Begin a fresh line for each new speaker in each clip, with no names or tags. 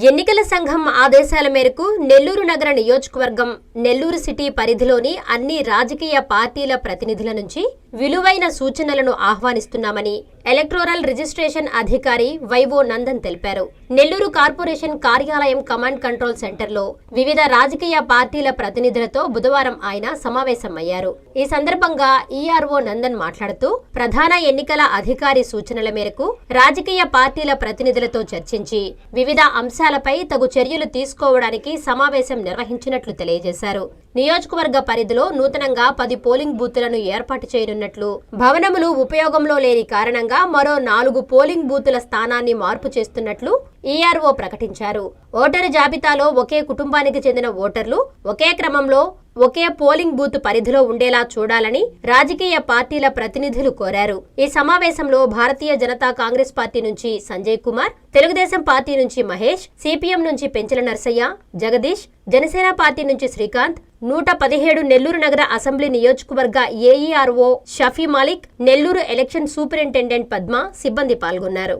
ఎన్నికల సంఘం ఆదేశాల మేరకు నెల్లూరు నగర నియోజకవర్గం నెల్లూరు సిటీ పరిధిలోని అన్ని రాజకీయ పార్టీల ప్రతినిధుల నుంచి విలువైన సూచనలను ఆహ్వానిస్తున్నామని ఎలక్టోరల్ రిజిస్ట్రేషన్ అధికారి వైవో నందన్ తెలిపారు. నెల్లూరు కార్పొరేషన్ కార్యాలయం కమాండ్ కంట్రోల్ సెంటర్లో వివిధ రాజకీయ పార్టీల ప్రతినిధులతో బుధవారం ఆయన సమావేశమయ్యారు. ఈ సందర్భంగా ఈఆర్ఓ నందన్ మాట్లాడుతూ ప్రధాన ఎన్నికల అధికారి సూచనల మేరకు రాజకీయ పార్టీల ప్రతినిధులతో చర్చించి వివిధ అంశాలపై తగు చర్యలు తీసుకోవడానికి సమావేశం నిర్వహించినట్లు తెలియజేశారు. నియోజకవర్గ పరిధిలో నూతనంగా పది పోలింగ్ బూతులను ఏర్పాటు చేస్తున్నట్లు భవనములు ఉపయోగంలో లేని కారణంగా మరో నాలుగు పోలింగ్ బూతుల స్థానాన్ని మార్పు చేస్తున్నట్లు ఈఆర్ఓ ప్రకటించారు. ఓటరు జాబితాలో ఒకే కుటుంబానికి చెందిన ఓటర్లు ఒకే క్రమంలో ఒకే పోలింగ్ బూత్ పరిధిలో ఉండేలా చూడాలని రాజకీయ పార్టీల ప్రతినిధులు కోరారు. ఈ సమావేశంలో భారతీయ జనతా కాంగ్రెస్ పార్టీ నుంచి సంజయ్ కుమార్ తెలుగుదేశం పార్టీ నుంచి మహేష్ సిపిఎం నుంచి పెంచల నర్సయ్య జగదీష్ జనసేన పార్టీ నుంచి శ్రీకాంత్ నూట పదిహేడు నెల్లూరు నగర అసెంబ్లీ నియోజకవర్గ AERO Shafi Malik Nellore election superintendent Padma సిబ్బంది పాల్గొన్నారు.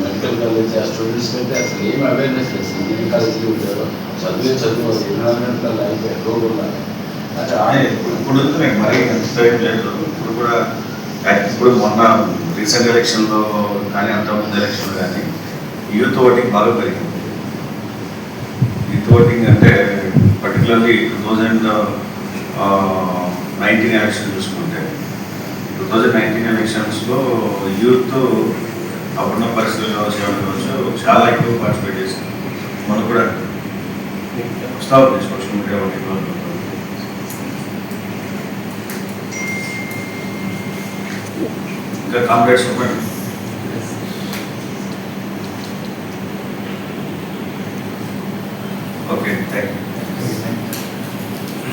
మెడికల్ కాలేజ్ ఆ స్టూడెంట్స్ అయితే అసలు ఏం అవేర్నెస్ లేదు. ఇంజనీరింగ్ కాలేజీలో ఉంటారు. చదివే చదువు అది. ఇరవై నాలుగు గంటల అయిపోయి రోడ్ ఉన్నారు అంటే
ఇప్పుడు మరీ ఇప్పుడు కూడా ఇప్పుడు మొన్న రీసెంట్ ఎలక్షన్లో కానీ అంత ముందు ఎలక్షన్లో కానీ యూత్ ఓటింగ్ బాగా పెరిగింది. యూత్ ఓటింగ్ అంటే particularly two thousand nineteen election చూసుకుంటే టూ థౌజండ్ నైన్టీన్ ఎలక్షన్స్లో యూత్ అప్పుడున్న పరిస్థితుల్లో కావచ్చు కావచ్చు చాలా ఎక్కువ పార్టిసిపేట్ చేసింది. మనకు కూడా వస్తావు సోషల్ మీడియా ఒకటి ఇంకా కాంప్లెక్స్ చెప్పండి Okay.